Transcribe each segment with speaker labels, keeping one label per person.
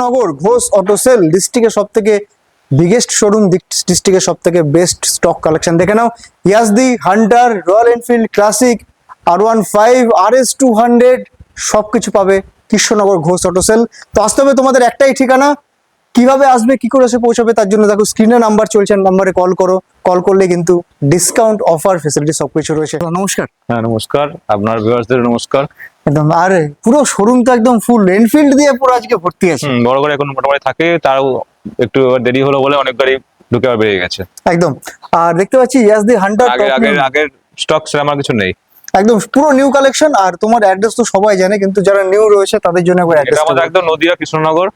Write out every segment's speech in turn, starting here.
Speaker 1: Krishnanagar Ghosh auto sell ডিস্ট্রিক্টের সব থেকে বিগেস্ট শোরুম ডিস্ট্রিক্টের সব থেকে বেস্ট স্টক কালেকশন দেখে নাও Yezdi Hunter Royal Enfield Classic R one five R S two hundred সব কিছু পাবে কৃষ্ণনগর ঘোষ অটো সেল। তো আসতে হবে তোমাদের একটাই ঠিকানা কীভাবে আসবে কি করে এসে পৌঁছাবে তার জন্য দেখো স্ক্রিনে নাম্বার চলছে নাম্বারে কল করো। কল করলে কিন্তু ডিসকাউন্ট অফার ফেসিলিটি সবকিছু রয়েছে। নমস্কার।
Speaker 2: হ্যাঁ নমস্কার। আপনার ভিউয়ার্সদের নমস্কার।
Speaker 1: একদম আরে পুরো শোরুম তো একদম ফুল এনফিল্ড দিয়ে পুরো আজকে ভর্তি আছে।
Speaker 2: বড় করে এখন মোটামুটি থাকে তাও একটু দেরি হলো বলে অনেক গাড়ি ঢুকে আবার বেরিয়ে গেছে।
Speaker 1: একদম আর দেখতে পাচ্ছি ইয়াসদি হান্টার
Speaker 2: আগে আগের আগের স্টক আমার কিছু নেই।
Speaker 1: একদম পুরো নিউ কালেকশন আর তোমার অ্যাড্রেস তো সবাই জানে কিন্তু যারা নিউ রয়েছে তাদের জন্য একবার অ্যাড্রেস
Speaker 2: আমাদের একদম নদিয়া কৃষ্ণনগর।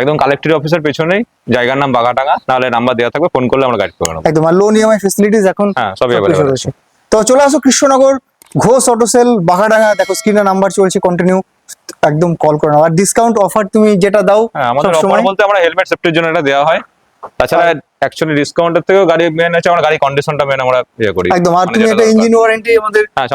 Speaker 2: একদম কালেক্টরি অফিসের পেছনেই জায়গার নাম বাগাটাঙ্গা নাহলে নাম্বার দেওয়া থাকবে ফোন করলে আমরা গাইড করে নেব।
Speaker 1: একদম আর লোন ইএমআই ফেসিলিটিস এখন
Speaker 2: হ্যাঁ সবই অ্যাভেলেবল
Speaker 1: রয়েছে। তো চলে আসো কৃষ্ণনগর ঘোষ অটো সেল বাঘাডাঙ্গা দেখো স্ক্রিনে নাম্বার চলছে কন্টিনিউ একদম কল করে নাও। আর ডিসকাউন্ট অফার তুমি যেটা দাও
Speaker 2: হ্যাঁ আমাদের অফার বলতে আমরা হেলমেট সেফটির জন্য এটা দেওয়া হয়। তাছাড়া অ্যাকচুয়ালি ডিসকাউন্টের থেকেও গাড়ি মেন আছে আমরা গাড়ি কন্ডিশনটা মেন আমরা ইয়ে করি।
Speaker 1: একদম আর
Speaker 2: মানে
Speaker 1: তুমি এটা ইঞ্জিন ওয়ারেন্টি আমাদের
Speaker 2: হ্যাঁ,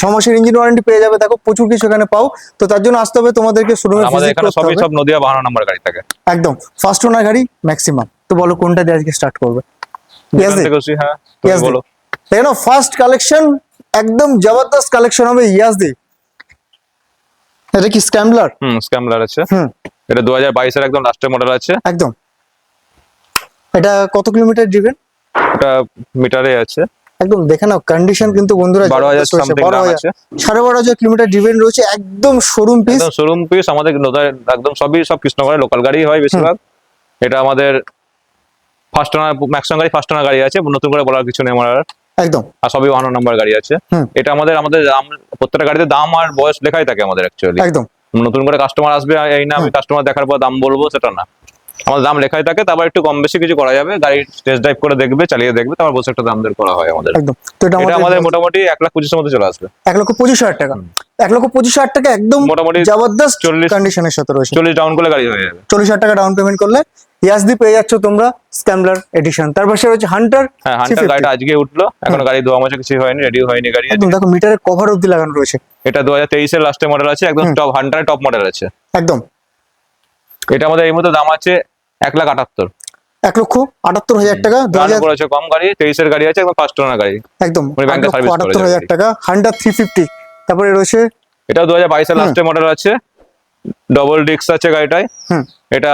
Speaker 2: ছ মাসের
Speaker 1: ইঞ্জিন ওয়ারেন্টি পেয়ে যাবে দেখো প্রচুর কিছু এখানে পাও। তো তার জন্য আসতে হবে তোমাদেরকে শোরুমে
Speaker 2: আমাদের এখানে সবই সব নদিয়া বাহানো নাম্বার গাড়ি থাকে।
Speaker 1: একদম ফার্স্ট ওনার গাড়ি ম্যাক্সিমাম তো বলো কোনটা দিয়ে আজকে স্টার্ট করবে?
Speaker 2: হ্যাঁ বলো।
Speaker 1: দেখো ফার্স্ট কালেকশন একদম জবরদস্ত কালেকশন হবে ইয়াসদি। এটা কি স্ক্যামলার
Speaker 2: হুম স্ক্যামলার আছে।
Speaker 1: হুম।
Speaker 2: এটা দু হাজার বাইশের একদম লাস্টের মডেল আছে।
Speaker 1: একদম। এটা কত কিলোমিটার ড্রিভেন
Speaker 2: এটা মিটারে আছে।
Speaker 1: একদম দেখে নাও কন্ডিশন কিন্তু বন্ধুরা
Speaker 2: 12,000
Speaker 1: জবরদস্ত রয়েছে,
Speaker 2: something
Speaker 1: 12,000
Speaker 2: দাম আছে।
Speaker 1: সাড়ে বারো হাজার কিলোমিটার ড্রিভেন রয়েছে একদম শোরুম পিস
Speaker 2: একদম শোরুম পিস আমাদের একদম সবই সব কৃষ্ণগড়ের লোকাল গাড়ি হয় বেশিরভাগ। এটা আমাদের ফার্স্ট ওনার ম্যাক্সিমাম গাড়ি ফার্স্ট ওনার গাড়ি আছে নতুন করে বলার কিছু নেই আমার আর।
Speaker 1: একদম।
Speaker 2: আর সবই ওয়ান নাম্বার গাড়ি আছে। এটা আমাদের আমাদের দাম প্রত্যেকটা গাড়িতে দাম আর বয়স লেখাই থাকে আমাদের অ্যাকচুয়ালি
Speaker 1: একদম।
Speaker 2: নতুন করে কাস্টমার আসবে এই না আমি কাস্টমার দেখার পর দাম বলব সেটা না। আমাদের দাম লেখাই থাকে তারপর একটু কম বেশি কিছু করা যাবে গাড়ি টেস্ট ড্রাইভ করে দেখবে চালিয়ে দেখবে তারপর বসে একটা দাম দর করা হয় আমাদের।
Speaker 1: একদম। তো এটা
Speaker 2: আমাদের মোটামুটি এক লাখ পঁচিশের মধ্যে চলে আসবে।
Speaker 1: এক লক্ষ পঁচিশ হাজার টাকা। এক লক্ষ পঁচিশ হাজার টাকা একদম
Speaker 2: মোটামুটি
Speaker 1: জবরদস্ত
Speaker 2: 40
Speaker 1: কন্ডিশনের সাথে রয়েছে।
Speaker 2: চল্লিশ ডাউন করলে গাড়ি হয়ে যাবে।
Speaker 1: চল্লিশ হাজার টাকা ডাউন পেমেন্ট করলে ইয়াসদি পেয়ে যাচ্ছ তোমরা স্ক্যামলার এডিশন তার পাশে রয়েছে হান্টার
Speaker 2: হ্যাঁ হান্টার গাড়িটা আজকে উঠল। এখনও গাড়ি দোয়া মাসে কিছু হয়নি রেডি হয়নি গাড়ি
Speaker 1: একদম দেখো মিটারের কভার অব্দি লাগানো রয়েছে।
Speaker 2: এটা দু হাজার তেইশের লাস্টের মডেল আছে একদম টপ হান্ড্রেড টপ মডেল আছে।
Speaker 1: একদম।
Speaker 2: এটা আমাদের এই মুহূর্তে দাম আছে এক লাখ আটাত্তর।
Speaker 1: এক লক্ষ আটাত্তর হাজার টাকা দু হাজার
Speaker 2: কম গাড়ি তেইশের গাড়ি আছে একদম ফার্স্ট ওনার গাড়ি।
Speaker 1: একদম আটাত্তর হাজার টাকা হান্ডার থ্রি ফিফটি তারপরে রয়েছে
Speaker 2: এটা দু হাজার বাইশের লাস্টের মডেল আছে। ডবল ডিস্ক আছে গাড়িটায়।
Speaker 1: হুম।
Speaker 2: এটা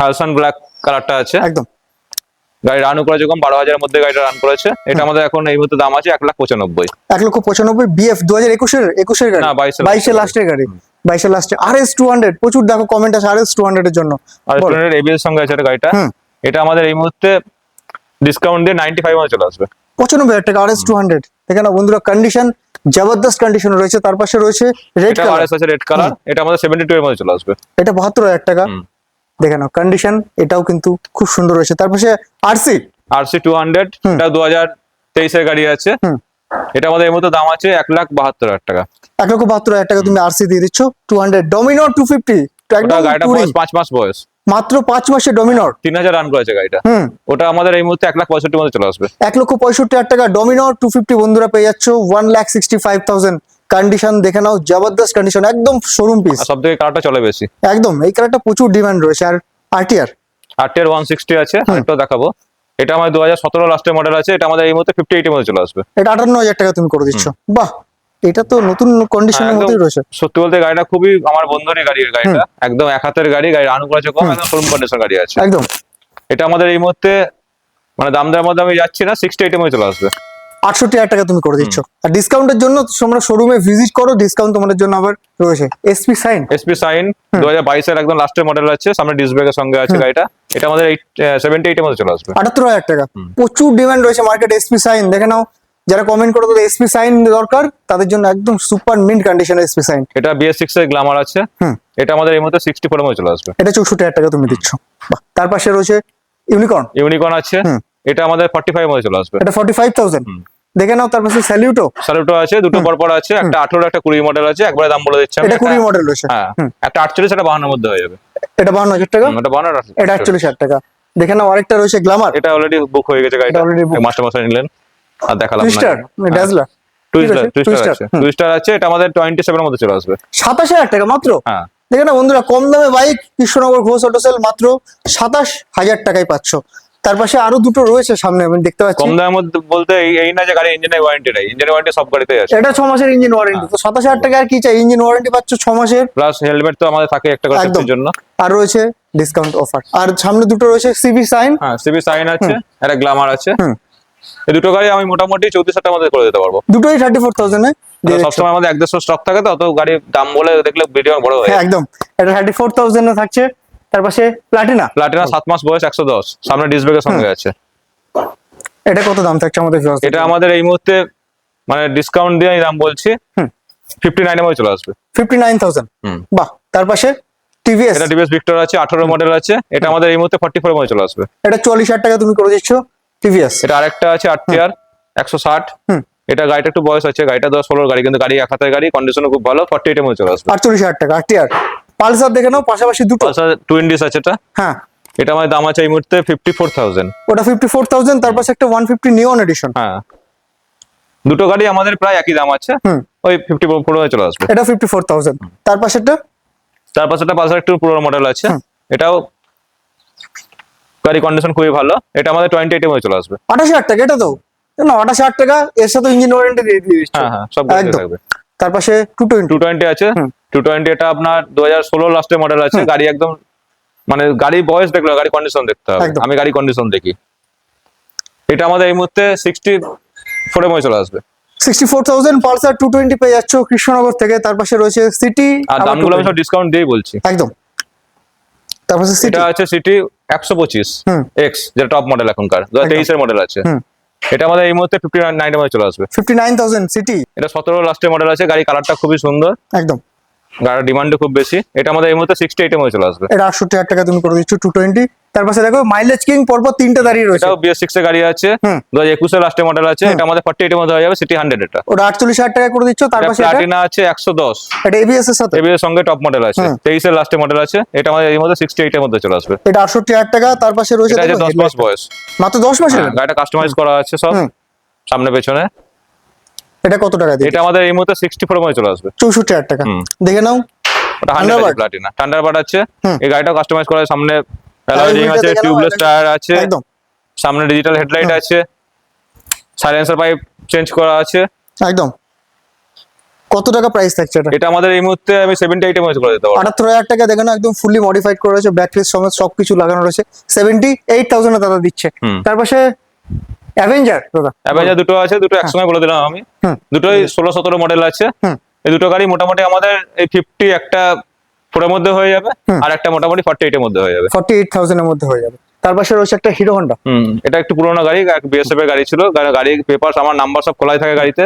Speaker 2: হালসান ব্ল্যাক কালারটা আছে।
Speaker 1: একদম।
Speaker 2: গাড়ি রান করেছে কম বারো হাজারের মধ্যে গাড়িটা রান করেছে। এটা আমাদের এখন এই মুহূর্তে দাম আছে এক লাখ পঁচানব্বই।
Speaker 1: এক লক্ষ পঁচানব্বই বিএফ দু হাজার একুশের একুশের গাড়ি।
Speaker 2: না, 22 এর
Speaker 1: বাইশের লাস্টের গাড়ি। বাইশের লাস্টে আর এস টু হান্ড্রেড প্রচুর দেখো কমেন্ট আছে আর এস টু হান্ড্রেড এর জন্য।
Speaker 2: আর এবিএস সঙ্গে আছে গাড়িটা। এটা আমাদের এই মুহূর্তে ডিসকাউন্ট দিয়ে নাইনটি ফাইভ চলে আসবে।
Speaker 1: পঁচানব্বই হাজার টাকা আর এস টু হান্ড্রেড দেখে না বন্ধুরা কন্ডিশন জবরদস্ত কন্ডিশন রয়েছে। তার পাশে রয়েছে রেড কালার
Speaker 2: রেড কালার এটা আমাদের সেভেন্টি টু এর মধ্যে চলে আসবে।
Speaker 1: এটা বাহাত্তর হাজার টাকা।
Speaker 2: হুম।
Speaker 1: দেখে নাও কন্ডিশন এটাও কিন্তু খুব সুন্দর রয়েছে তার পাশে আরসি
Speaker 2: আরসি টু হান্ড্রেড। এটা দু হাজার তেইশের গাড়ি আছে। এটা আমাদের এই মতো দাম আছে এক লাখ বাহাত্তর হাজার টাকা।
Speaker 1: এক লক্ষ বাহাত্তর হাজার টাকা তুমি আরসি দিয়ে দিচ্ছ টু হান্ড্রেড ডমিনোর টু ফিফটি
Speaker 2: গাড়িটা বয়স পাঁচ মাস বয়স।
Speaker 1: মাত্র পাঁচ মাসে ডমিনোর
Speaker 2: তিন হাজার রান করেছে গাড়িটা। ওটা আমাদের এই মুহূর্তে এক লাখ পঁয়ষট্টির মধ্যে চলে আসবে।
Speaker 1: এক লক্ষ পঁয়ষট্টি হাজার টাকা ডমিনোর টু ফিফটি বন্ধুরা পেয়ে যাচ্ছ one lakh sixty five thousand condition দেখে নাও জবরদস্ত কন্ডিশন একদম শোরুম পিস
Speaker 2: সব থেকে কালারটা চলে বেশি।
Speaker 1: একদম এই কালারটা প্রচুর ডিমান্ড রয়েছে আর আরটিআর
Speaker 2: ওয়ান সিক্সটি আছে আরেকটাও দেখাবো। এটা আমাদের দু হাজার সতেরো লাস্টের মডেল আছে এটা আমাদের এই মুহূর্তে ফিফটি এইটের মধ্যে চলে আসবে।
Speaker 1: এটা আটান্ন হাজার টাকা তুমি করে দিচ্ছ। বাহ এটা তো নতুন কন্ডিশনের মধ্যেই রয়েছে।
Speaker 2: সত্যি বলতে গাড়িটা খুবই আমার বন্ধুরই গাড়ি গাড়িটা। একদম এক হাতের গাড়ি গাড়ি করেছে কম একদম শোরুম কন্ডিশন গাড়ি আছে।
Speaker 1: একদম।
Speaker 2: এটা আমাদের এই মুহূর্তে মানে দাম দেওয়ার মধ্যে আমি যাচ্ছি না সিক্সটি এইটের মধ্যে চলে আসবে।
Speaker 1: আটষট্টি হাজার টাকা তুমি করে দিচ্ছ। আর ডিসকাউন্টের জন্য তোমরা শোরুমে ভিজিট করো ডিসকাউন্ট তোমাদের জন্য আবার রয়েছে। এসপি সাইন
Speaker 2: এসপি সাইন দু হাজার বাইশের একদম লাস্টের মডেল আছে সামনে ডিস ব্রেকের সঙ্গে আছে গাড়িটা। এটা আমাদের এইট সেভেন্টি এইটের মধ্যে চলে আসবে।
Speaker 1: আটাত্তর হাজার টাকা। প্রচুর ডিমান্ড রয়েছে মার্কেট এসপি সাইন দেখে নাও যারা কমেন্ট করে তাদের এসপি সাইন দরকার তাদের জন্য একদম সুপার মিন্ট কন্ডিশনের এসপি সাইন
Speaker 2: এটা বিএস সিক্স এর গ্লামার আছে। এটা আমাদের এই মুহূর্তে সিক্সটি ফোরের মধ্যে চলে আসবে।
Speaker 1: এটা চৌষট্টি হাজার টাকা তুমি দিচ্ছ। তার পাশে রয়েছে ইউনিকর্ন
Speaker 2: ইউনিকর্ন আছে। এটা আমাদের ফর্টি ফাইভ মধ্যে চলে আসবে।
Speaker 1: এটা ফর্টি ফাইভ থাউজেন্ড
Speaker 2: হুম।
Speaker 1: দেখে নাও তার পাশে স্যালিউটো
Speaker 2: স্যালুটো আছে দুটো পর পর আছে একটা আঠারো একটা কুড়ি মডেল আছে একবারে দাম বলে দিচ্ছি আমি।
Speaker 1: এটা কুড়ি
Speaker 2: একটা-
Speaker 1: মডেল রয়েছে
Speaker 2: হ্যাঁ। একটা আটচল্লিশ একটা বাহান্নের মধ্যে হয়ে যাবে।
Speaker 1: এটা বাহান্ন হাজার টাকা?
Speaker 2: হুম, এটা বাহান্ন
Speaker 1: এটা আটচল্লিশ হাজার টাকা। দেখে নাও আরেকটা রয়েছে গ্লামার
Speaker 2: এটা অলরেডি বুক হয়ে গেছে গাড়িটা। মাস্টার মশাই নিলেন। আর দেখালাম
Speaker 1: টুইস্টার ড্যাজলার
Speaker 2: টুইস্টার
Speaker 1: আছে?
Speaker 2: টুইস্টার আছে। টুইস্টার আছে এটা আমাদের টোয়েন্টি সেভেন মধ্যে চলে আসবে।
Speaker 1: সাতাশ হাজার টাকা মাত্র?
Speaker 2: হ্যাঁ।
Speaker 1: দেখে না বন্ধুরা কম দামে bike Krishnanagar Ghosh auto sale মাত্র সাতাশ হাজার টাকায় পাচ্ছ। তার পাশে আরও দুটো রয়েছে সামনে আমি দেখতে পাচ্ছি।
Speaker 2: কম দামের মধ্যে বলতে এই- না যে গাড়ি ইঞ্জিনের ওয়ারেন্টি নাই। ইঞ্জিনের ওয়ারেন্টি সব গাড়িতেই আছে।
Speaker 1: এটা ছ মাসের ইঞ্জিন ওয়ারেন্টি তো সাতাশ হাজার টাকা আর কি চাই? ইঞ্জিন ওয়ারেন্টি পাচ্ছ ছ মাসের।
Speaker 2: প্লাস হেলমেট তো আমাদের থাকে একটা করে
Speaker 1: একদম।
Speaker 2: জন্য।
Speaker 1: আর রয়েছে ডিসকাউন্ট অফার আর সামনে দুটো রয়েছে সিবি সাইন
Speaker 2: হ্যাঁ সিবি সাইন আছে একটা গ্লামার আছে। এই দুটো গাড়ি আমি মোটামুটি চৌত্রিশ হাজার মধ্যে করে দিতে পারব।
Speaker 1: দুটোই থার্টি ফোর থাউজেন্ডে
Speaker 2: সবসময় আমাদের এক দেড়শো স্টক থাকে তো অত গাড়ির দাম বলে দেখলে ভিডিও বড় হয়ে
Speaker 1: হ্যাঁ একদম। এটা থার্টি ফোর থাউজেন্ডে থাকছে। তার পাশে প্লাটিনা।
Speaker 2: প্লাটিনা সাত মাস বয়স একশো দশ। সামনে ডিসব্রেকের সঙ্গে আছে।
Speaker 1: এটা কত দাম থাকছে আমাদের
Speaker 2: এটা আমাদের এই মুহূর্তে মানে ডিসকাউন্ট দিয়ে দাম বলছি। ফিফটি নাইনের মধ্যে চলে আসবে।
Speaker 1: Fifty nine thousand. বাহ তার পাশে টিভিএস
Speaker 2: এটা ডিভিএস ভিক্টর আছে আঠারো মডেল আছে। এটা আমাদের এই মুহূর্তে ফর্টি ফোর মধ্যে চলে আসবে।
Speaker 1: এটা চল্লিশ হাজার টাকা তুমি করে দিচ্ছ টিভিএস
Speaker 2: এটা আরেকটা আছে আট টিয়ার একশো ষাট।
Speaker 1: হুম।
Speaker 2: এটা গাড়িটা একটু বয়স আছে গাড়িটা দশ ষোলোর গাড়ি কিন্তু গাড়ি এক হাতের গাড়ি কন্ডিশনও খুব ভালো ফর্টি এইটের মধ্যে চলে আসবে।
Speaker 1: আটচল্লিশ হাজার টাকা আটটি আর পালসার দেখে নাও পাশাপাশি দুটো।
Speaker 2: টু ইন্ডিস আছে এটা।
Speaker 1: হ্যাঁ।
Speaker 2: এটা আমার দাম আছে এই মুহূর্তে ফিফটি ফোর থাউজেন্ড
Speaker 1: ওটা ফিফটি ফোর থাউজেন্ড তার পাশে একটা ওয়ান ফিফটি নিয়ন এডিশন
Speaker 2: হ্যাঁ। দুটো গাড়ি আমাদের প্রায় একই দাম আছে। ওই ফিফটি ফোর চলে আসবে।
Speaker 1: এটা ফিফটি ফোর থাউজেন্ড তার পাশে একটা?
Speaker 2: তার পাশে একটা পালসার একটু পুরো মডেল আছে। এটাও গাড়ি কন্ডিশন খুবই ভালো। এটা আমাদের টোয়েন্টি এইটের মধ্যে চলে আসবে।
Speaker 1: আঠাশ হাজার টাকা এটা তো। না আঠাশ হাজার টাকা এর সাথে ইঞ্জিন ওয়ারেন্টি দিয়ে দিয়ে
Speaker 2: হ্যাঁ হ্যাঁ সব থাকবে।
Speaker 1: তার পাশে টু টোয়েন্টি
Speaker 2: টু টোয়েন্টি আছে। টু টোয়েন্টি এটা আপনার দু হাজার ষোলো লাস্টের মডেল আছে। গাড়ি একদম মানে গাড়ি বয়স দেখল গাড়ি কন্ডিশন দেখতে হবে। আমি গাড়ি কন্ডিশন দেখি। এটা আমাদের এই মুহূর্তে সিক্সটি ফোরের মধ্যে চলে আসবে।
Speaker 1: Sixty four thousand Pulsar two twenty পেয়ে যাচ্ছ কৃষ্ণনগর থেকে। তার পাশে রয়েছে সিটি
Speaker 2: আর দামগুলো আমি সব ডিসকাউন্ট দিয়েই বলছি।
Speaker 1: একদম। তার পাশে সিটি
Speaker 2: এটা আছে সিটি একশো পঁচিশ
Speaker 1: হুম।
Speaker 2: এক্স যেটা টপ মডেল এখনকার। দু হাজার তেইশের মডেল আছে।
Speaker 1: হুম।
Speaker 2: এটা আমাদের এই মুহূর্তে ফিফটি নাইনের মধ্যে চলে আসবে।
Speaker 1: ফিফটি নাইন থাউজেন্ড সিটি
Speaker 2: এটা সতেরো লাস্টের মডেল আছে গাড়ি কালারটা খুবই সুন্দর।
Speaker 1: একদম।
Speaker 2: গাড়ির ডিমান্ড খুব বেশি। এটা আমাদের এই মুহূর্তে সিক্সটি এইটের মধ্যে চলে আসবে।
Speaker 1: এটা আটষট্টি হাজার টাকা তুমি করে দিচ্ছ টু টোয়েন্টি তার পাশে দেখো মাইলেজ কিং পরপর তিনটে দাঁড়িয়ে রয়েছে।
Speaker 2: এটাও বিএস সিক্স এর গাড়ি আছে। দু হাজার একুশের লাস্টের মডেল আছে। এটা আমাদের ফর্টি এইটের মধ্যে হয়ে যাবে সিটি হান্ড্রেড এটা।
Speaker 1: ওটা আটচল্লিশ হাজার টাকা করে দিচ্ছ তার পাশে এটা
Speaker 2: প্লাটিনা আছে একশো দশ।
Speaker 1: এটা এবিএস এর সাথে?
Speaker 2: এবিএর সঙ্গে টপ মডেল আছে। তেইশের লাস্টের মডেল আছে। এটা আমাদের এই মধ্যে সিক্সটি এইটের মধ্যে চলে আসবে।
Speaker 1: এটা আটষট্টি হাজার টাকা তার পাশে রয়েছে
Speaker 2: এটা দশ মাস বয়স।
Speaker 1: মাত্র দশ মাসের?
Speaker 2: হ্যাঁ, গাড়িটা কাস্টমাইজ করা আছে সব। সামনে পেছনে।
Speaker 1: এটা কত টাকা দিয়ে
Speaker 2: এটা আমাদের এই মুহূর্তে সিক্সটি ফোর মধ্যে চলে আসবে।
Speaker 1: চৌষট্টি হাজার টাকা। দেখে নাও।
Speaker 2: ওটা হান্ড্রেড? প্লাটিনা থান্ডারবার্ড আছে। এই গাড়িটাও কাস্টমাইজ করা আছে, সামনে আছে টিউবলেস টায়ার আছে।
Speaker 1: একদম।
Speaker 2: সামনে ডিজিটাল হেডলাইট আছে। সাইলেন্সার পাইপ চেঞ্জ করা আছে।
Speaker 1: একদম। কত টাকা প্রাইস থাকছে এটা?
Speaker 2: এটা আমাদের এই মুহূর্তে আমি সেভেন্টি এইটের মধ্যে করে দিতে পারব।
Speaker 1: আটাত্তর হাজার টাকা দেখে নাও একদম ফুললি মডিফাইড করা রয়েছে ব্যাক ফেস সমেত সবকিছু লাগানো রয়েছে। সেভেন্টি এইট থাউজেন্ড দাদা দিচ্ছে। তার পাশে অ্যাভেঞ্জার দাদা।
Speaker 2: অ্যাভেঞ্জার দুটো আছে দুটো একসঙ্গে বলে দিলাম আমি। দুটোই ষোলো সতেরো মডেল আছে। এই দুটো গাড়ি মোটামুটি আমাদের এই ফিফটি একটা ফোরের মধ্যে হয়ে যাবে আর একটা মোটামুটি ফর্টি এইটের মধ্যে হয়ে যাবে।
Speaker 1: ফর্টি এইট থাউজেন্ডের মধ্যে হয়ে যাবে। তার পাশে রয়েছে একটা হিরো হন্ডা।
Speaker 2: হুম এটা একটু পুরোনো গাড়ি বিএসএফ এর গাড়ি ছিল গাড়ির পেপার আমার নাম্বার সব খোলাই থাকে গাড়িতে।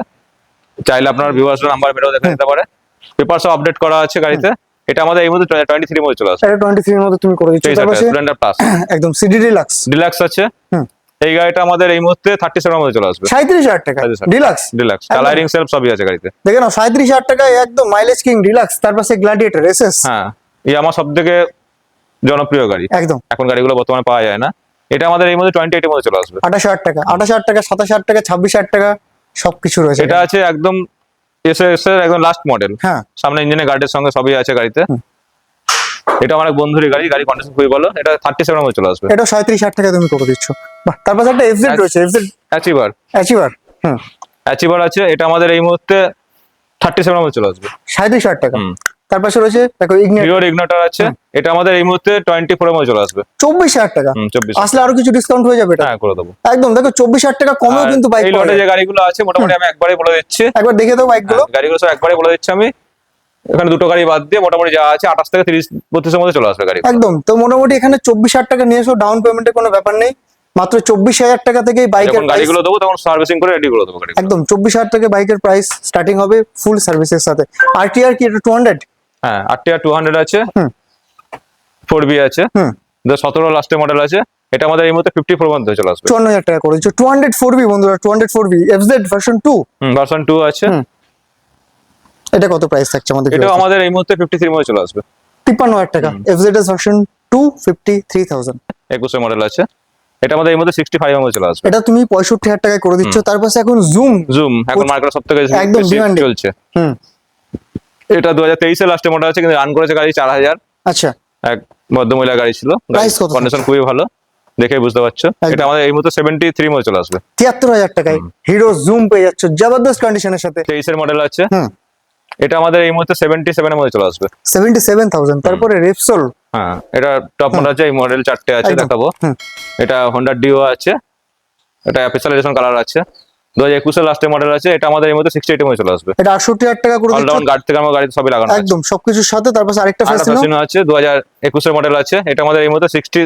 Speaker 2: চাইলে আপনার ভিউয়ার্স নাম্বার বেরো দেখা যেতে পারে। পেপার সব আপডেট করা আছে গাড়িতে। এটা আমাদের এই মধ্যে টোয়েন্টি থ্রি মধ্যে চলে আসে।
Speaker 1: এটা টোয়েন্টি থ্রির মধ্যে তুমি করে দিচ্ছ। তার পাশে
Speaker 2: স্প্লেন্ডার প্লাস
Speaker 1: একদম সিডি ডিলাক্স
Speaker 2: ডিলাক্স আছে।
Speaker 1: হুম।
Speaker 2: এই গাড়িটা আমাদের এই মুহূর্তে থার্টি সেভেন মধ্যে চলে আসবে।
Speaker 1: সাঁত্রিশ হাজার টাকা? Deluxe
Speaker 2: deluxe. কালারিং সেলফ সবই আছে গাড়িতে।
Speaker 1: দেখে নাও সাঁত্রিশ হাজার টাকায় একদম মাইলেজ কিং ডিলাক্স তার পাশে গ্ল্যাডিয়েটার এসএস
Speaker 2: হ্যাঁ এই আমার সব থেকে জনপ্রিয় গাড়ি।
Speaker 1: একদম।
Speaker 2: এখন গাড়িগুলো বর্তমানে পাওয়া যায় না। এটা আমাদের এই মধ্যে টোয়েন্টি এইটের মধ্যে চলে আসবে।
Speaker 1: আঠাশ হাজার টাকা আঠাশ হাজার টাকা সাতাশ হাজার টাকা ছাব্বিশ হাজার টাকা সবকিছু রয়েছে
Speaker 2: এটা আছে একদম এসে এসে একদম লাস্ট মডেল
Speaker 1: হ্যাঁ।
Speaker 2: সামনে ইঞ্জিনের গাড়ির সঙ্গে সবই আছে গাড়িতে। এটা আমার এক বন্ধুরই গাড়ি গাড়ি কন্ডিশন খুবই ভালো। এটা থার্টি সেভেন মধ্যে চলে আসবে।
Speaker 1: এটা সাঁত্রিশ হাজার টাকা তুমি করে দিচ্ছ। বাহ তার একটা এফজেড রয়েছে এফজেড
Speaker 2: অ্যাচিভার
Speaker 1: অ্যাচিভার হুম।
Speaker 2: অ্যাচিভার আছে এটা আমাদের এই মুহূর্তে থার্টি সেভেন মধ্যে চলে আসবে।
Speaker 1: সাঁত্রিশ হাজার টাকা। তার পাশে রয়েছে দেখো ইগনিট
Speaker 2: হিরোর ইগনোটার আছে এটা আমাদের এই মুহূর্তে টোয়েন্টি ফোর মধ্যে চলে আসবে।
Speaker 1: চব্বিশ হাজার টাকা।
Speaker 2: হুম চব্বিশ
Speaker 1: আসলে আরও কিছু ডিসকাউন্ট হয়ে যাবে এটা।
Speaker 2: হ্যাঁ করে দেবো।
Speaker 1: একদম দেখো চব্বিশ হাজার টাকা কমেও কিন্তু বাইক
Speaker 2: এই লটে যে গাড়িগুলো আছে মোটামুটি আমি একবারই বলে দিচ্ছি।
Speaker 1: একবার দেখে দাও বাইকগুলো।
Speaker 2: হ্যাঁ, গাড়িগুলো সব একবারই বলে দিচ্ছি আমি। এখানে দুটো গাড়ি বাদ দিয়ে মোটামুটি যা আছে আঠাশ থেকে তিরিশ বত্রিশের মধ্যে চলে আসবে গাড়ি।
Speaker 1: একদম। তো মোটামুটি এখানে চব্বিশ হাজার টাকা নিয়ে এসো ডাউন পেমেন্টের কোনো ব্যাপার নেই। মাত্র চব্বিশ হাজার টাকা থেকেই বাইকের
Speaker 2: গাড়িগুলো দেবো তখন সার্ভিসিং করে রেডি করে দেবো
Speaker 1: একদম চব্বিশ হাজার টাকা বাইকের প্রাইস স্টার্টিং হবে ফুল সার্ভিসের সাথে। আরটিআর কি এটা টু হান্ড্রেড
Speaker 2: হ্যাঁ আটটি টু হান্ড্রেড আছে। ফোর বি আছে। সতেরো লাস্টের মডেল আছে। এটা আমাদের এই মুহূর্তে ফিফটি ফোর মধ্যে চলে আসবে।
Speaker 1: চুয়ান্ন হাজার টাকা করে টু হান্ড্রেড ফোর বি বন্ধুরা two hundred four V FZ version two
Speaker 2: version two আছে।
Speaker 1: এটা কত প্রাইস থাকছে আমাদের
Speaker 2: এটা আমাদের এই মুহূর্তে ফিফটি থ্রি মধ্যে চলে আসবে।
Speaker 1: তিপ্পান্ন হাজার টাকা। FZ S version two fifty three thousand
Speaker 2: একুশের মডেল আছে। এটা আমাদের এই মুহূর্তে সিক্সটি ফাইভ মধ্যে চলে আসবে।
Speaker 1: এটা তুমি পঁয়ষট্টি হাজার টাকায় করে দিচ্ছ। তার পাশে এখন জুম
Speaker 2: জুম এখন মার্কেট সব থেকে
Speaker 1: একদম demanding।
Speaker 2: চলছে।
Speaker 1: হুম।
Speaker 2: এটা দু হাজার তেইশে লাস্টে মডেল আছে কিন্তু রান করেছে গাড়ি চার হাজার।
Speaker 1: আচ্ছা।
Speaker 2: এক ভদ্রমহিলা গাড়ি ছিল।
Speaker 1: Price কত
Speaker 2: কন্ডিশন খুবই ভালো। দেখে বুঝতে পারছ। এটা আমাদের এই মুহূর্তে সেভেন্টি থ্রি মধ্যে চলে আসবে।
Speaker 1: তিয়াত্তর হাজার টাকায়। হিরো জুম পেয়ে যাচ্ছে। জবরদস্ত কন্ডিশনের সাথে।
Speaker 2: তেইশের মডেল আছে।
Speaker 1: হুম।
Speaker 2: এটা আমাদের এই মুহূর্তে সেভেন্টি সেভেনের মধ্যে চলে আসবে।
Speaker 1: সেভেন্টি সেভেন থাউজেন্ড তারপরে রেপসোল
Speaker 2: হ্যাঁ এটা টপ মডেল আছে এই মডেল চারটে আছে দেখাবো। এটা হোন্ডা ডিও আছে এটা এডিশন কালার আছে। দু হাজার একুশের লাস্টের মডেল আছে এটা আমাদের এই মধ্যে সিক্সটি এইটের মধ্যে চলে আসবে।
Speaker 1: এটা আটষট্টি হাজার টাকা করে দিচ্ছ।
Speaker 2: অলরাউন্ড গাড়ি থেকে আমার গাড়িতে সবই লাগানো
Speaker 1: একদম সবকিছুর সাথে তারপর আরেকটা ফ্যাসিনো
Speaker 2: আছে দু হাজার একুশের মডেল আছে এটা আমাদের এই মুহূর্তে সিক্সটি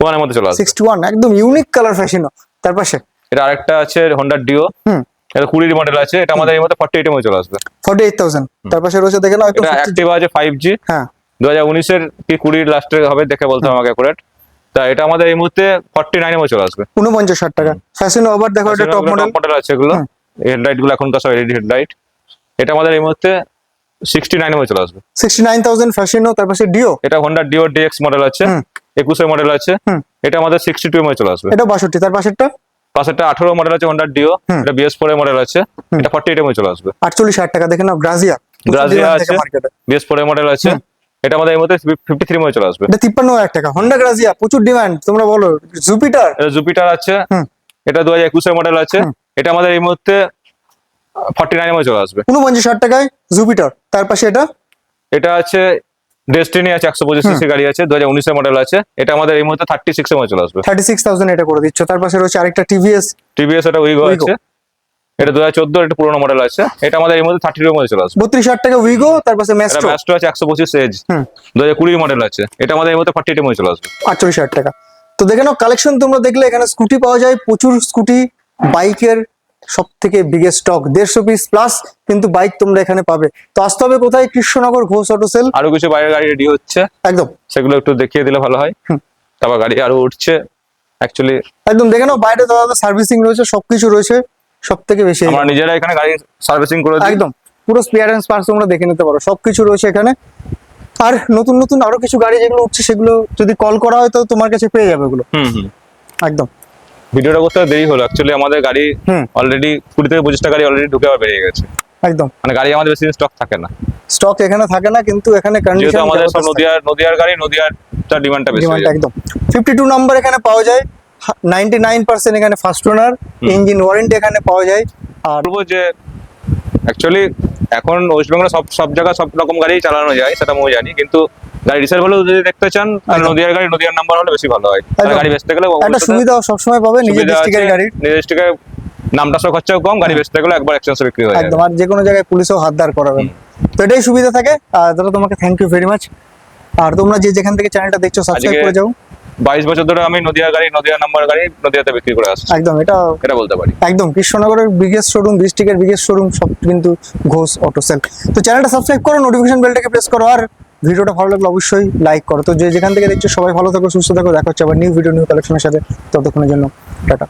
Speaker 2: ওয়ানের মধ্যে চলে আসবে।
Speaker 1: সিক্সটি ওয়ান একদম ইউনিক কালার ফ্যাসিনো তার পাশে
Speaker 2: এটা আরেকটা আছে হোন্ডা ডিও
Speaker 1: হুম।
Speaker 2: এটা কুড়ির মডেল আছে এটা আমাদের এই মধ্যে ফর্টি মধ্যে চলে আসবে।
Speaker 1: ফর্টি এইট থাউজেন্ড তার পাশে রয়েছে দেখে নাও
Speaker 2: এটা অ্যাক্টিভা আছে ফাইভ জি
Speaker 1: হ্যাঁ।
Speaker 2: দু হাজার উনিশের কি কুড়ির লাস্টের হবে দেখে বলতে আমাকে অ্যাকুরেট তা এটা আমাদের এই মুহূর্তে ফর্টি মধ্যে চলে আসবে।
Speaker 1: উনপঞ্চাশ ষাট টাকা। ফ্যাসিনো আবার দেখো এটা টপ মডেল
Speaker 2: মডেল আছে এগুলো। হেডলাইটগুলো এখনকার সব এলইডি হেডলাইট এটা আমাদের এই মুহূর্তে সিক্সটি মধ্যে চলে আসবে।
Speaker 1: সিক্সটি নাইন থাউজেন্ড ফ্যাসিনো তার পাশে ডিও
Speaker 2: এটা হোন্ডা ডিও ডিএক্স মডেল আছে।
Speaker 1: হুম।
Speaker 2: একুশের মডেল আছে। এটা আমাদের সিক্সটি টু মধ্যে চলে আসবে।
Speaker 1: এটা বাষট্টি। তার পাশেরটা?
Speaker 2: পাশেরটা আঠারো মডেল আছে হোন্ডা ডিও এটা বিএস ফোর এর মডেল আছে এটা ফর্টি এইট মধ্যে চলে আসবে।
Speaker 1: আটচল্লিশ হাজার টাকা দেখে নাও গ্রাজিয়া
Speaker 2: গ্রাজিয়া আছে বিএস ফোর এর মডেল আছে এটা আমাদের এই মুহূর্তে ফিফটি থ্রি মধ্যে চলে আসবে।
Speaker 1: এটা তিপ্পান্ন হাজার টাকা। হন্ডা গ্রাজিয়া প্রচুর ডিমান্ড তোমরা বলো জুপিটার
Speaker 2: এটা জুপিটার আছে এটা দু হাজার একুশের মডেল আছে এটা আমাদের এই মুহূর্তে ফর্টি নাইনের মধ্যে চলে আসবে।
Speaker 1: উনপঞ্চাশ হাজার টাকায় জুপিটার তার পাশে এটা?
Speaker 2: এটা আছে ডেস্টিনি আছে একশো পঁচিশ সিসি গাড়ি আছে দু হাজার উনিশের মডেল আছে। এটা আমাদের এই মুহূর্তে থার্টি সিক্স এর মধ্যে চলে আসবে।
Speaker 1: থার্টি সিক্স থাউজেন্ড এটা করে দিচ্ছ। তার পাশে রয়েছে আরেকটা টিভিএস
Speaker 2: টিভিএস এটা উইগো। আছে। এটা দু হাজার চোদ্দ একটা পুরোনো মডেল আছে। এটা আমাদের এই মধ্যে থার্টি এর মধ্যে চলে আসবে।
Speaker 1: বত্রিশ হাজার টাকা উইগো তার পাশে ম্যাস্ট্রো
Speaker 2: ম্যাস্ট্রো আছে একশো পঁচিশ এজ দু হাজার কুড়ির মডেল আছে। এটা আমাদের এই মধ্যে ফর্টি এর মধ্যে চলে আসবে।
Speaker 1: আটচল্লিশ হাজার টাকা। তো দেখে নাও কালেকশন তোমরা দেখলে এখানে স্কুটি পাওয়া যায়। প্রচুর স্কুটি বাইকের সব থেকে বিগেস্ট স্টক দেড়শো পিস প্লাস কিন্তু বাইক তোমরা এখানে পাবে। তো আসতে হবে কোথায়? কৃষ্ণনগর ঘোষ অটো সেল
Speaker 2: আরও কিছু বাইরের গাড়ি রেডি হচ্ছে।
Speaker 1: একদম।
Speaker 2: সেগুলো একটু দেখিয়ে দিলে ভালো হয়। তারপর গাড়ি আরও উঠছে। অ্যাকচুয়ালি
Speaker 1: একদম দেখে নাও বাইরে দাদা সার্ভিসিং রয়েছে সবকিছু রয়েছে। সব থেকে বেশি
Speaker 2: আমরা নিজেরা এখানে গাড়ি সার্ভিসিং করে
Speaker 1: একদম পুরো স্পেয়ার অ্যান্ড তোমরা দেখে নিতে পারো সবকিছু রয়েছে এখানে। আর নতুন নতুন আরও কিছু গাড়ি যেগুলো উঠছে সেগুলো যদি কল করা হয় তো তোমার কাছে পেয়ে যাবে ওগুলো।
Speaker 2: হুম হুম।
Speaker 1: একদম।
Speaker 2: ভিডিওটা করতে দেরি হলো। অ্যাকচুয়ালি আমাদের গাড়ি অলরেডি কুড়ি থেকে পঁচিশটা গাড়ি অলরেডি ঢুকে আবার বেরিয়ে গেছে।
Speaker 1: একদম।
Speaker 2: মানে গাড়ি আমাদের বেশি স্টক থাকে না।
Speaker 1: স্টক এখানে থাকে না কিন্তু এখানে কন্ডিশন
Speaker 2: আমাদের সব নদিয়ার নদিয়ার গাড়ি নদিয়ার তার ডিমান্ডটা বেশি
Speaker 1: একদম। ফিফটি টু নাম্বার এখানে পাওয়া যায় নাইনটি নাইন পার্সেন্ট এখানে ফার্স্ট ওনার ইঞ্জিন ওয়ারেন্টি এখানে পাওয়া যায় আর
Speaker 2: বলব যে অ্যাকচুয়ালি এখন ওয়েস্ট বেঙ্গলে সব সব জায়গায় সব রকম গাড়ি চালানো যায় সেটা আমি জানি কিন্তু গাড়ি রিসার্ভ হলেও যদি দেখতে চান তাহলে। নদিয়ার গাড়ি নদিয়ার নাম্বার হলে বেশি ভালো হয়। তাহলে। গাড়ি বেচতে গেলে
Speaker 1: একটা সুবিধা সবসময় পাবে নিজের ডিস্ট্রিক্টের
Speaker 2: আছে, নিজের ডিস্ট্রিক্টে নামটা সব খরচাও কম গাড়ি বেচতে গেলে একবার এক্সচেঞ্জ বিক্রি হয়ে
Speaker 1: একদম আর যে কোনো জায়গায় পুলিশও হাত দাঁড় করাবে তো এটাই সুবিধা থাকে। আর দাদা তোমাকে থ্যাংক ইউ ভেরি মাচ আর তোমরা যে যেখান থেকে চ্যানেলটা দেখছ সাবস্ক্রাইব করে যাও।
Speaker 2: বাইশ বছর ধরে আমি নদিয়া গাড়ি নদিয়া নাম্বার গাড়ি নদিয়াতে বিক্রি করে আসছি।
Speaker 1: একদম এটা
Speaker 2: এটা বলতে পারি।
Speaker 1: একদম কৃষ্ণনগরের বিগেস্ট শোরুম ডিস্ট্রিক্টের বিগেস্ট শোরুম সব কিন্তু ঘোষ অটো সেল তো চ্যানেলটা সাবস্ক্রাইব করো নোটিফিকেশন বেলটাকে প্রেস করো আর ভিডিওটা ভালো লাগলে অবশ্যই লাইক করো। তো যে যেখান থেকে দেখছ, সবাই ভালো থাকো, সুস্থ থাকো। দেখা হচ্ছে আবার নিউ ভিডিও নিউ কালেকশনের সাথে। ততক্ষণের জন্য, টাটা।